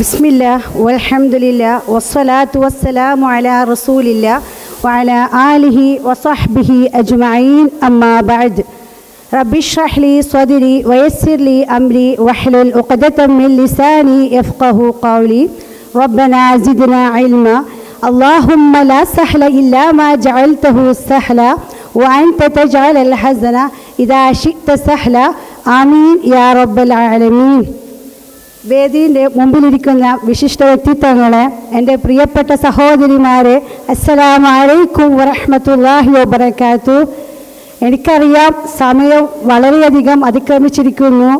بسم الله والحمد لله والصلاة والسلام على رسول الله وعلى آله وصحبه أجمعين أما بعد رب اشرح لي صدري ويسر لي أمري واحلل عقدة من لساني يفقه قولي ربنا زدنا علما اللهم لا سهل إلا ما جعلته سهلا وأنت تجعل الحزن إذا شئت سهلا آمين يا رب العالمين വേദിയുടെ മുമ്പിലിരിക്കുന്ന വിശിഷ്ട വ്യക്തിത്വങ്ങളെ എന്റെ പ്രിയപ്പെട്ട സഹോദരിമാരെ അസ്സലാമു അലൈക്കും വറഹ്മത്തുള്ളാഹി വബർക്കാത്തു എനിക്കറിയാം സമയം വളരെയധികം അതിക്രമിച്ചിരിക്കുന്നു.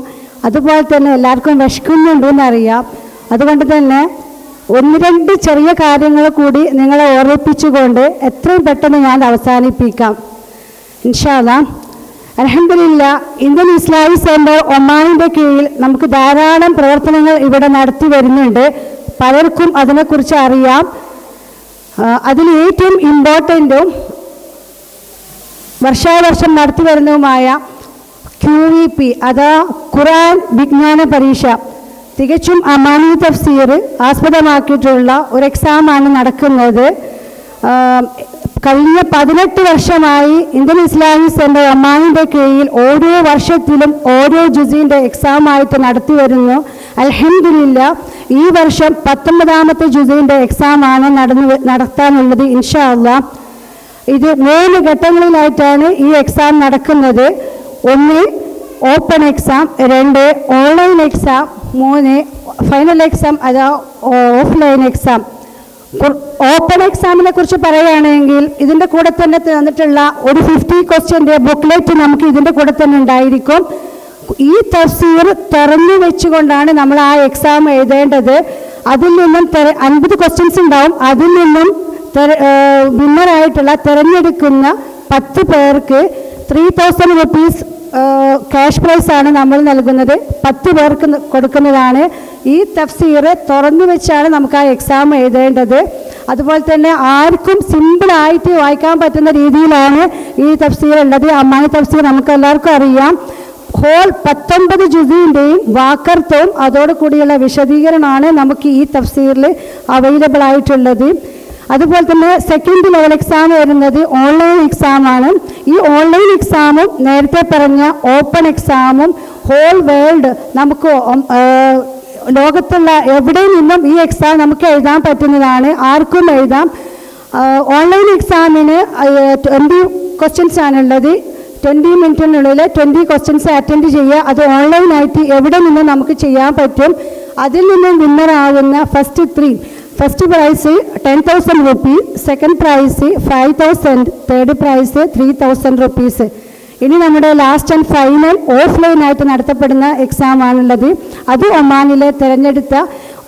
അതുപോലെ തന്നെ എല്ലാവർക്കും വിശക്കുന്നുണ്ടെന്നറിയാം. അതുകൊണ്ട് തന്നെ ഒന്ന് രണ്ട് ചെറിയ കാര്യങ്ങൾ കൂടി നിങ്ങളെ ഓർമ്മിപ്പിച്ചുകൊണ്ട് എത്രയും പെട്ടെന്ന് ഞാൻ അവസാനിപ്പിക്കാം. ഇൻഷാല്ലാ അലഹമില്ല ഇന്ത്യൻ ഇസ്ലാമിക് സെന്റർ ഒമാനിന്റെ കീഴിൽ നമുക്ക് ധാരാളം പ്രവർത്തനങ്ങൾ ഇവിടെ നടത്തി വരുന്നുണ്ട്. പലർക്കും അതിനെക്കുറിച്ച് അറിയാം. അതിൽ ഏറ്റവും ഇമ്പോർട്ടന്റും വർഷാവർഷം നടത്തി വരുന്നതുമായ ക്യു വി പി അതാ ഖുറാൻ വിജ്ഞാന പരീക്ഷ. തികച്ചും അമാനി തഫ്സീർ ആസ്പദമാക്കിയിട്ടുള്ള ഒരു എക്സാമാണ് നടക്കുന്നത്. കഴിഞ്ഞ പതിനെട്ട് വർഷമായി ഇന്ത്യൻ ഇസ്ലാമിക് സെന്റർ അമ്മാവിന്റെ കീഴിൽ ഓരോ വർഷത്തിലും ഓരോ ജുസീന്റെ എക്സാമായിട്ട് നടത്തി വരുന്നു. അലഹമില്ല ഈ വർഷം പത്തൊമ്പതാമത്തെ ജുസീന്റെ എക്സാമാണ് നടന്നു നടത്താനുള്ളത് ഇൻഷാ അള്ളാ ഇത് മൂന്ന് ഘട്ടങ്ങളിലായിട്ടാണ് ഈ എക്സാം നടക്കുന്നത്. ഒന്ന് ഓപ്പൺ എക്സാം രണ്ട് ഓൺലൈൻ എക്സാം മൂന്ന് ഫൈനൽ എക്സാം അതാ ഓഫ്ലൈൻ എക്സാം ഓപ്പൺ എക്സാമിനെ കുറിച്ച് പറയുകയാണെങ്കിൽ ഇതിന്റെ കൂടെ തന്നെ തന്നിട്ടുള്ള ഒരു ഫിഫ്റ്റി ക്വസ്റ്റ്യന്റെ ബുക്ക്ലെറ്റ് നമുക്ക് ഇതിന്റെ കൂടെ തന്നെ ഉണ്ടായിരിക്കും. ഈ തഫ്സീർ തുറന്നു വെച്ചുകൊണ്ടാണ് നമ്മൾ ആ എക്സാം എഴുതേണ്ടത്. അതിൽ നിന്നും അൻപത് ക്വസ്റ്റ്യൻസ് ഉണ്ടാവും. അതിൽ നിന്നും വിന്നറായിട്ടുള്ള തിരഞ്ഞെടുക്കുന്ന പത്ത് പേർക്ക് three thousand rupees cash prize ആണ് നമ്മൾ നൽകുന്നത്. പത്ത് പേർക്ക് കൊടുക്കുന്നതാണ്. ഈ തഫ്സീർ തുറന്നു വെച്ചാണ് നമുക്ക് ആ എക്സാം എഴുതേണ്ടത്. അതുപോലെ തന്നെ ആർക്കും സിമ്പിളായിട്ട് വായിക്കാൻ പറ്റുന്ന രീതിയിലാണ് ഈ തഫ്സീർ ഉള്ളത്. അമ്മായി തഫ്സീർ നമുക്ക് എല്ലാവർക്കും അറിയാം. ഹോൾ പത്തൊമ്പത് ജുസീന്റെയും വാക്കർത്തവും അതോടുകൂടിയുള്ള വിശദീകരണമാണ് നമുക്ക് ഈ തഫ്സീറിൽ അവൈലബിൾ ആയിട്ടുള്ളത്. അതുപോലെ തന്നെ സെക്കൻഡ് ലെവൽ എക്സാം വരുന്നത് ഓൺലൈൻ എക്സാമാണ് ഈ ഓൺലൈൻ എക്സാമും നേരത്തെ പറഞ്ഞ ഓപ്പൺ എക്സാമും ഹോൾ വേൾഡ് നമുക്ക് ലോകത്തുള്ള എവിടെ നിന്നും ഈ എക്സാം നമുക്ക് എഴുതാൻ പറ്റുന്നതാണ്. ആർക്കും എഴുതാം. ഓൺലൈൻ എക്സാമിന് ട്വന്റി ക്വസ്റ്റ്യൻസ് ആണുള്ളത്. ട്വന്റി മിനിറ്റിനുള്ളിൽ ട്വന്റി ക്വസ്റ്റ്യൻസ് അറ്റൻഡ് ചെയ്യുക. അത് ഓൺലൈനായിട്ട് എവിടെ നിന്നും നമുക്ക് ചെയ്യാൻ പറ്റും. അതിൽ നിന്നും വിന്നറാവുന്ന first three first prize ten thousand rupee second prize five thousand third prize three thousand rupees ഇനി നമ്മുടെ ലാസ്റ്റ് ആൻഡ് ഫൈനൽ ഓഫ്ലൈനായിട്ട് നടത്തപ്പെടുന്ന എക്സാം ആണുള്ളത്. അത് ഒമാനിലെ തിരഞ്ഞെടുത്ത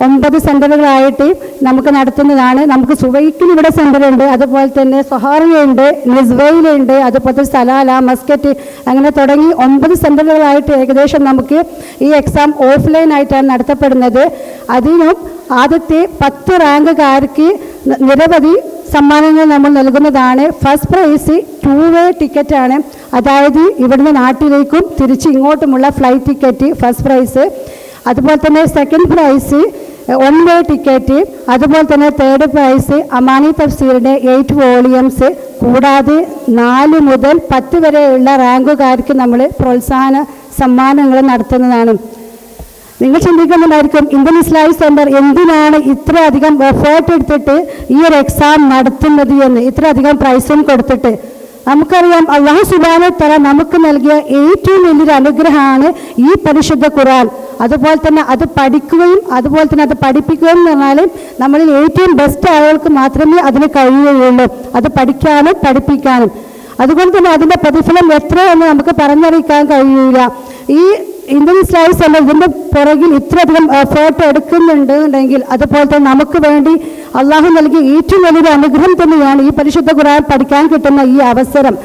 ഒമ്പത് സെന്ററുകളായിട്ട് നമുക്ക് നടത്തുന്നതാണ്. നമുക്ക് സുവൈക്കിൽ ഇവിടെ സെന്റർ ഉണ്ട് അതുപോലെ തന്നെ സൊഹാറിയുണ്ട് നിസ്വയിലുണ്ട് അതുപോലെ സലാല മസ്കറ്റ് അങ്ങനെ തുടങ്ങി ഒമ്പത് സെന്ററുകളായിട്ട് ഏകദേശം നമുക്ക് ഈ എക്സാം ഓഫ്ലൈനായിട്ടാണ് നടത്തപ്പെടുന്നത്. അതിനും ആദ്യത്തെ പത്ത് റാങ്കുകാർക്ക് നിരവധി സമ്മാനങ്ങൾ നമ്മൾ നൽകുന്നതാണ്. ഫസ്റ്റ് പ്രൈസ് ടു വേ ടിക്കറ്റാണ്. അതായത് ഇവിടുന്ന് നാട്ടിലേക്കും തിരിച്ച് ഇങ്ങോട്ടുമുള്ള ഫ്ലൈറ്റ് ടിക്കറ്റ് ഫസ്റ്റ് പ്രൈസ്. അതുപോലെ തന്നെ second prize one way ticket അതുപോലെ തന്നെ തേർഡ് പ്രൈസ് അമാനി തഫ്സീറിന്റെ എയ്റ്റ് വോളിയംസ് കൂടാതെ നാല് മുതൽ പത്ത് വരെയുള്ള റാങ്കുകാർക്ക് നമ്മൾ പ്രോത്സാഹന സമ്മാനങ്ങൾ നടത്തുന്നതാണ്. നിങ്ങൾ ചിന്തിക്കുന്നുണ്ടായിരിക്കും ഇന്ത്യൻ ഇസ്ലാമിക് സെന്റർ എന്തിനാണ് ഇത്രയധികം എഫേർട്ട് എടുത്തിട്ട് ഈ ഒരു എക്സാം നടത്തുന്നത് എന്ന് ഇത്രയധികം പ്രൈസും കൊടുത്തിട്ട്? നമുക്കറിയാം അള്ളാഹു സുബാനെ തല നമുക്ക് നൽകിയ ഏറ്റവും വലിയൊരു അനുഗ്രഹമാണ് ഈ പരിശുദ്ധ ഖുറാൻ അതുപോലെ തന്നെ അത് പഠിക്കുകയും അതുപോലെ തന്നെ അത് പഠിപ്പിക്കുകയും എന്ന് പറഞ്ഞാൽ നമ്മളിൽ ഏറ്റവും ബെസ്റ്റ് ആളുകൾക്ക് മാത്രമേ അതിന് കഴിയുകയുള്ളൂ. അത് പഠിക്കാനും പഠിപ്പിക്കാനും. അതുകൊണ്ട് തന്നെ അതിന്റെ പ്രതിഫലം എത്രയെന്ന് നമുക്ക് പറഞ്ഞറിയിക്കാൻ കഴിയില്ല ഈ ഇന്ത്യൻ സ്ലൈസ് അല്ല ഇതിന്റെ പുറകിൽ ഇത്രയധികം ഫോട്ടോ എടുക്കുന്നുണ്ടെന്നുണ്ടെങ്കിൽ അതുപോലെ തന്നെ നമുക്ക് വേണ്ടി അള്ളാഹു നൽകിയ ഏറ്റവും വലിയൊരു അനുഗ്രഹം തന്നെയാണ് ഈ പരിശുദ്ധ ഖുർആൻ പഠിക്കാൻ കിട്ടുന്ന ഈ അവസരം.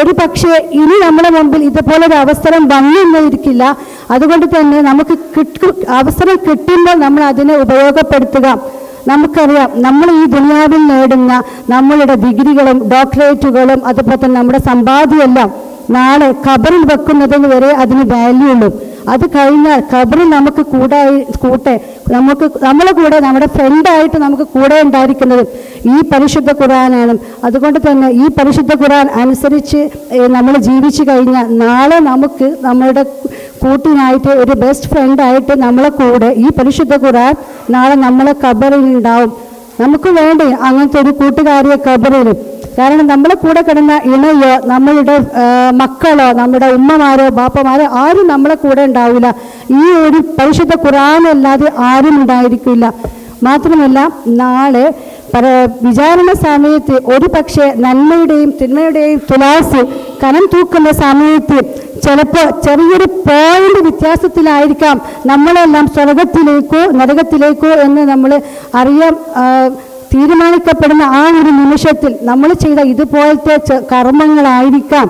ഒരു പക്ഷേ ഇനി നമ്മുടെ മുമ്പിൽ ഇതുപോലൊരു അവസരം വന്നിരിക്കില്ല അതുകൊണ്ട് തന്നെ നമുക്ക് കിട്ടും അവസരം കിട്ടുമ്പോൾ നമ്മൾ അതിനെ ഉപയോഗപ്പെടുത്തുക. നമുക്കറിയാം നമ്മൾ ഈ ദുനിയാവിൽ നേടുന്ന നമ്മളുടെ ഡിഗ്രികളും ഡോക്ടറേറ്റുകളും അതുപോലെ തന്നെ നമ്മുടെ സമ്പാദ്യമെല്ലാം നാളെ ഖബറിൽ വെക്കുന്നതിന് വരെ അതിന് വാല്യൂ ഉള്ളൂ. അത് കഴിഞ്ഞാൽ ഖബറിൽ നമുക്ക് കൂടെ കൂട്ടെ നമുക്ക് നമ്മളെ കൂടെ നമ്മുടെ ഫ്രണ്ടായിട്ട് നമുക്ക് കൂടെ ഉണ്ടായിരിക്കുന്നത് ഈ പരിശുദ്ധ ഖുറാനാണ് അതുകൊണ്ട് തന്നെ ഈ പരിശുദ്ധ ഖുറാൻ അനുസരിച്ച് നമ്മൾ ജീവിച്ചു കഴിഞ്ഞാൽ നാളെ നമുക്ക് നമ്മളുടെ കൂട്ടിനായിട്ട് ഒരു ബെസ്റ്റ് ഫ്രണ്ടായിട്ട് നമ്മളെ കൂടെ ഈ പരിശുദ്ധ ഖുറാൻ നാളെ നമ്മളെ ഖബറിൽ ഉണ്ടാവും. നമുക്ക് വേണ്ടി അങ്ങനത്തെ ഒരു കൂട്ടുകാരിയെ കബറിലും. കാരണം നമ്മളെ കൂടെ കിടന്ന ഇണയോ നമ്മളുടെ മക്കളോ നമ്മുടെ ഉമ്മമാരോ ബാപ്പമാരോ ആരും നമ്മളെ കൂടെ ഉണ്ടാവില്ല. ഈ ഒരു പരിശുദ്ധ ഖുറാനല്ലാതെ ആരും ഉണ്ടായിരിക്കില്ല. മാത്രമല്ല നാളെ പര വിചാരണ സമയത്ത് ഒരു പക്ഷേ നന്മയുടെയും തിന്മയുടെയും തുലാസ് കനം തൂക്കുന്ന സമയത്ത് ചിലപ്പോൾ ചെറിയൊരു പോയിന്റ് വ്യത്യാസത്തിലായിരിക്കാം നമ്മളെല്ലാം സ്വർഗത്തിലേക്കോ നരകത്തിലേക്കോ എന്ന് നമ്മൾ അറിയാൻ തീരുമാനിക്കപ്പെടുന്ന ആ ഒരു നിമിഷത്തിൽ നമ്മൾ ചെയ്ത ഇതുപോലത്തെ കർമ്മങ്ങളായിരിക്കാം.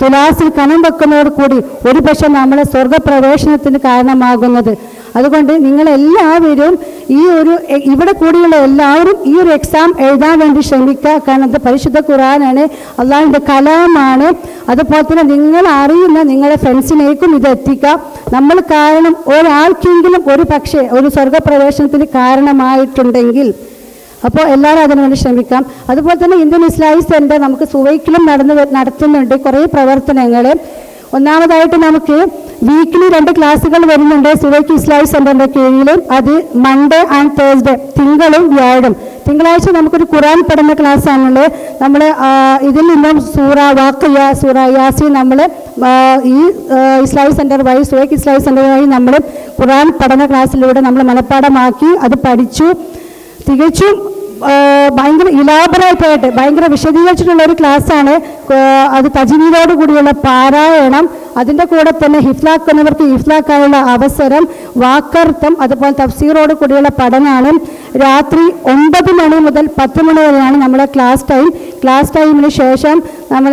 തുലാസിൽ കനം വെക്കുന്നതോട് കൂടി നമ്മളെ സ്വർഗപ്രവേശനത്തിന് കാരണമാകുന്നത്. അതുകൊണ്ട് നിങ്ങൾ എല്ലാവരും ഈ ഒരു ഇവിടെ കൂടിയുള്ള എല്ലാവരും ഈ ഒരു എക്സാം എഴുതാൻ വേണ്ടി ശ്രമിക്കുക. കാരണം അത് പരിശുദ്ധ ഖുറാനാണ് അള്ളാഹിന്റെ കലാമാണ്. അതുപോലെ തന്നെ നിങ്ങൾ അറിയുന്ന നിങ്ങളുടെ ഫ്രണ്ട്സിനേക്കും ഇത് എത്തിക്കാം നമ്മൾ കാരണം ഒരാൾക്കെങ്കിലും ഒരു പക്ഷേ ഒരു സ്വർഗപ്രവേശനത്തിന് കാരണമായിട്ടുണ്ടെങ്കിൽ അപ്പോൾ എല്ലാവരും അതിനുവേണ്ടി ശ്രമിക്കാം. അതുപോലെ തന്നെ ഇന്ത്യൻ ഇസ്ലാമിക് സെന്റർ നമുക്ക് സുവൈക്കിലും നടന്നു നടത്തുന്നുണ്ട് കുറേ പ്രവർത്തനങ്ങൾ ഒന്നാമതായിട്ട് നമുക്ക് വീക്കിലി രണ്ട് ക്ലാസ്സുകൾ വരുന്നുണ്ട്. സുരേഖ് ഇസ്ലാമിക് സെന്ററിന്റെ കീഴിൽ അത് മൺഡേ ആൻഡ് തേഴ്സ്ഡേ തിങ്കളും വ്യാഴം തിങ്കളാഴ്ച നമുക്കൊരു ഖുറാൻ പഠന ക്ലാസ് ആണുള്ളത്. നമ്മൾ ഇതിൽ നിന്നും സൂറ വാക്കയ്യ സൂറ യാസി നമ്മൾ ഈ ഇസ്ലാമിക് സെന്റർ വഴി സുരേഖ് ഇസ്ലാമിക് സെന്റർ വഴി നമ്മൾ ഖുറാൻ പഠന ക്ലാസ്സിലൂടെ നമ്മൾ മനഃപ്പാടമാക്കി അത് പഠിച്ചു. തികച്ചും ഭയങ്കര ഇലാബറേറ്റായിട്ട് ഭയങ്കര വിശദീകരിച്ചിട്ടുള്ള ഒരു ക്ലാസ്സാണ്. അത് തജിനീതോട് കൂടിയുള്ള പാരായണം. അതിന്റെ കൂടെ തന്നെ ഹിഫ്ലാക്കുന്നവർക്ക് ഹിഫ്ലാക്കാനുള്ള അവസരം വാക്കർത്ഥം അതുപോലെ തഫ്സീറോട് കൂടിയുള്ള പഠനമാണ് രാത്രി ഒമ്പത് മണി മുതൽ പത്ത് മണി വരെയാണ് നമ്മുടെ ക്ലാസ് ടൈം. ക്ലാസ് ടൈമിന് ശേഷം നമ്മൾ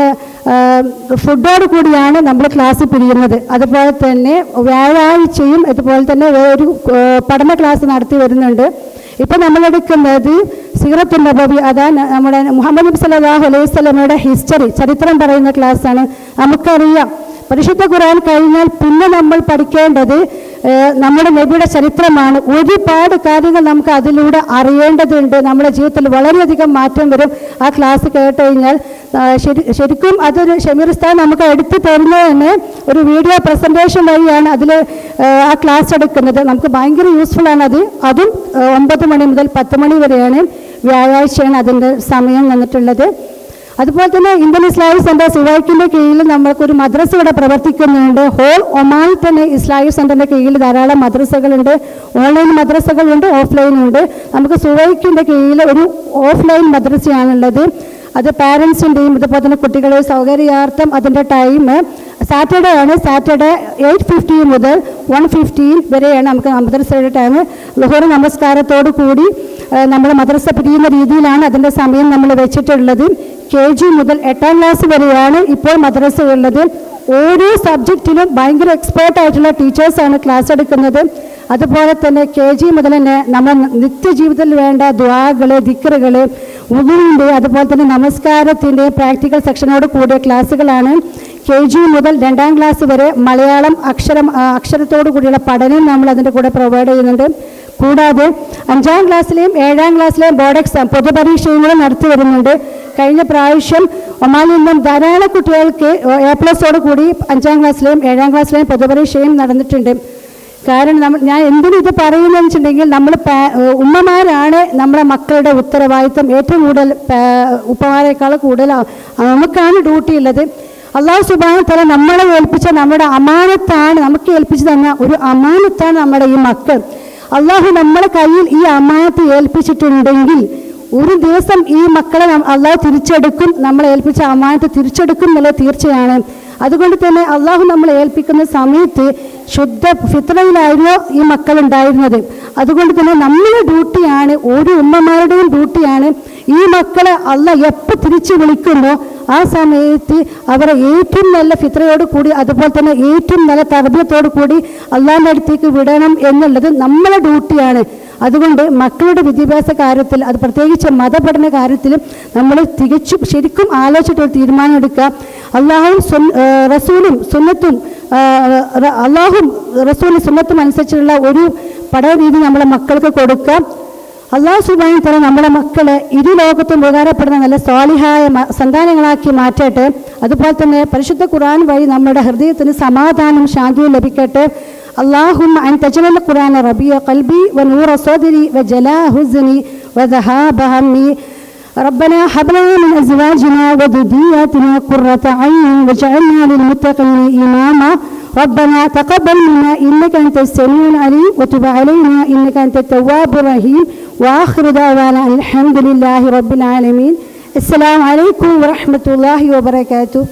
ഫുഡോട് കൂടിയാണ് നമ്മൾ ക്ലാസ് പിരിയുന്നത്. അതുപോലെ തന്നെ വ്യാഴാഴ്ചയും അതുപോലെ തന്നെ ഒരു പഠന ക്ലാസ് നടത്തി വരുന്നുണ്ട്. ഇപ്പം നമ്മളെടുക്കുന്നത് സീറത്തു നബവി അതാ നമ്മുടെ മുഹമ്മദ് നബി സല്ലല്ലാഹു അലൈഹി സ്വലമയുടെ ഹിസ്റ്ററി. ചരിത്രം പറയുന്ന ക്ലാസ്സാണ് നമുക്കറിയാം. പരിശുദ്ധ ഖുർആൻ കഴിഞ്ഞാൽ പിന്നെ നമ്മൾ പഠിക്കേണ്ടത് നമ്മുടെ നബിയുടെ ചരിത്രമാണ്. ഒരുപാട് കാര്യങ്ങൾ നമുക്ക് അതിലൂടെ അറിയേണ്ടതുണ്ട്. നമ്മുടെ ജീവിതത്തിൽ വളരെയധികം മാറ്റം വരും. ആ ക്ലാസ് കേട്ട് കഴിഞ്ഞാൽ ശരി ശരിക്കും അതൊരു ഷമീർ നമുക്ക് എടുത്തു തരുന്നത് തന്നെ ഒരു വീഡിയോ പ്രസന്റേഷൻ വഴിയാണ് അതിൽ ആ ക്ലാസ് എടുക്കുന്നത്. നമുക്ക് ഭയങ്കര യൂസ്ഫുൾ ആണ് അത്. അതും ഒമ്പത് മണി മുതൽ പത്ത് മണി വരെയാണ് വ്യാഴാഴ്ചയാണ് അതിന്റെ സമയം വന്നിട്ടുള്ളത്. അതുപോലെ തന്നെ ഇന്ത്യൻ ഇസ്ലാമിക് സെന്റർ സുവൈക്കിന്റെ കീഴിൽ നമ്മൾക്കൊരു മദ്രസ ഇവിടെ പ്രവർത്തിക്കുന്നുണ്ട്. ഹോൾ ഒമാനിൽ തന്നെ ഇസ്ലാമിക് സെന്ററിന്റെ കീഴിൽ ധാരാളം മദ്രസകളുണ്ട്. ഓൺലൈൻ മദ്രസകളുണ്ട് ഓഫ്ലൈനുണ്ട് നമുക്ക് സുവൈക്കിന്റെ കീഴിൽ ഒരു ഓഫ്ലൈൻ മദ്രസയാണുള്ളത്. അത് പാരൻസിന്റെയും ഇതുപോലെ തന്നെ കുട്ടികളുടെ സൗകര്യാർത്ഥം അതിന്റെ ടൈം സാറ്റർഡേ ആണ്. സാറ്റർഡേ എയ്റ്റ് ഫിഫ്റ്റി മുതൽ വൺ ഫിഫ്റ്റീൻ വരെയാണ് നമുക്ക് മദ്രസയുടെ ടൈം. ലഹോർ നമസ്കാരത്തോടു കൂടി നമ്മൾ മദ്രസ പിരിയുന്ന രീതിയിലാണ് അതിന്റെ സമയം നമ്മൾ വെച്ചിട്ടുള്ളത്. കെ ജി മുതൽ എട്ടാം ക്ലാസ് വരെയാണ് ഇപ്പോൾ മദ്രസ ഉള്ളത് ഓരോ സബ്ജക്റ്റിലും ഭയങ്കര എക്സ്പേർട്ട് ആയിട്ടുള്ള ടീച്ചേഴ്സാണ് ക്ലാസ് എടുക്കുന്നത്. അതുപോലെ തന്നെ കെ ജി മുതൽ തന്നെ നമ്മൾ നിത്യജീവിതത്തിൽ വേണ്ട ദ്വാകൾ ദിക്കറുകൾ ഉദുവിന്റെ അതുപോലെ തന്നെ നമസ്കാരത്തിന്റെ പ്രാക്ടിക്കൽ സെക്ഷനോട് കൂടിയ ക്ലാസ്സുകളാണ്. കെ ജി മുതൽ രണ്ടാം ക്ലാസ് വരെ മലയാളം അക്ഷരം അക്ഷരത്തോടു കൂടിയുള്ള പഠനം നമ്മൾ അതിന്റെ കൂടെ പ്രൊവൈഡ് ചെയ്യുന്നുണ്ട്. കൂടാതെ അഞ്ചാം ക്ലാസ്സിലെയും ഏഴാം ക്ലാസ്സിലെയും ബോർഡ് എക്സാം പൊതുപരീക്ഷയും നടത്തി വരുന്നുണ്ട്. കഴിഞ്ഞ പ്രാവശ്യം ഒമാനിൽ നിന്നും ധാരാളം കുട്ടികൾക്ക് എ പ്ലസോട് കൂടി അഞ്ചാം ക്ലാസ്സിലെയും ഏഴാം ക്ലാസ്സിലെയും പൊതുപരീക്ഷയും നടന്നിട്ടുണ്ട്. കാരണം നമ്മൾ ഞാൻ എന്തിനും ഇത് പറയുന്നതെന്ന് വെച്ചിട്ടുണ്ടെങ്കിൽ നമ്മൾ ഉമ്മമാരാണ് നമ്മുടെ മക്കളുടെ ഉത്തരവാദിത്തം ഏറ്റവും കൂടുതൽ ഉപ്പമാരേക്കാൾ കൂടുതൽ നമുക്കാണ് ഡ്യൂട്ടി ഉള്ളത്. അള്ളാഹു സുബാന തല നമ്മളെ ഏൽപ്പിച്ച നമ്മുടെ അമാനത്താണ് നമുക്ക് ഏൽപ്പിച്ചു തന്ന ഒരു അമാനത്താണ് നമ്മുടെ ഈ മക്കൾ. അള്ളാഹു നമ്മുടെ കയ്യിൽ ഈ അമാനത്ത് ഏൽപ്പിച്ചിട്ടുണ്ടെങ്കിൽ ഒരു ദിവസം ഈ മക്കളെ അള്ളാഹു തിരിച്ചെടുക്കും നമ്മളെ ഏൽപ്പിച്ച അമാനത്ത് തിരിച്ചെടുക്കും എന്നുള്ളത് തീർച്ചയാണ്. അതുകൊണ്ട് തന്നെ അള്ളാഹു നമ്മളെ ഏൽപ്പിക്കുന്ന സമയത്ത് ശുദ്ധ ഫിത്രയിലായിരുന്നു ഈ മക്കളുണ്ടായിരുന്നത്. അതുകൊണ്ട് തന്നെ നമ്മുടെ ഡ്യൂട്ടിയാണ് ഓരോ ഉമ്മമാരുടെയും ഡ്യൂട്ടിയാണ് ഈ മക്കളെ അല്ല എപ്പോൾ തിരിച്ചു വിളിക്കുന്നോ ആ സമയത്ത് അവരെ ഏറ്റവും നല്ല ഫിത്രയോട് കൂടി അതുപോലെ തന്നെ ഏറ്റവും നല്ല തർബീയത്തോടു കൂടി അള്ളാന്റെ അടുത്തേക്ക് വിടണം എന്നുള്ളത് നമ്മളെ ഡ്യൂട്ടിയാണ്. അതുകൊണ്ട് മക്കളുടെ വിദ്യാഭ്യാസ കാര്യത്തിൽ അത് പ്രത്യേകിച്ച് മതപഠന കാര്യത്തിലും നമ്മൾ തികച്ചും ശരിക്കും ആലോചിച്ചിട്ട് തീരുമാനം എടുക്കുക. അള്ളാഹും റസൂലും സുന്നത്തും അള്ളാഹും റസൂലും സുന്നത്തും അനുസരിച്ചുള്ള ഒരു പഠന രീതി നമ്മളെ മക്കൾക്ക് കൊടുക്കാം അള്ളാഹു സുബാൻ തല നമ്മുടെ മക്കളെ ഇരു ലോകത്തും ഉപകാരപ്പെടുന്ന നല്ല സ്വാലിഹായ മ- സന്താനങ്ങളാക്കി മാറ്റട്ടെ അതുപോലെ തന്നെ പരിശുദ്ധ ഖുർആൻ വഴി നമ്മുടെ ഹൃദയത്തിന് സമാധാനം ശാന്തിയും ലഭിക്കട്ടെ അള്ളാഹും അൻ തജമൽ ഖുർആൻ റബിയ കൽബി വ നൂറ സോദരി വ ജലാ ഹുസ്നി വ ദഹാബ ഹമ്മി ربنا هب لنا من ازواجنا وذرياتنا قرة عين واجعلنا للمتقين اماما ربنا تقبل منا إنك أنت السميع العليم وتب علينا إنك أنت التواب الرحيم وآخر دعوانا الحمد لله رب العالمين. السلام عليكم ورحمة الله وبركاته.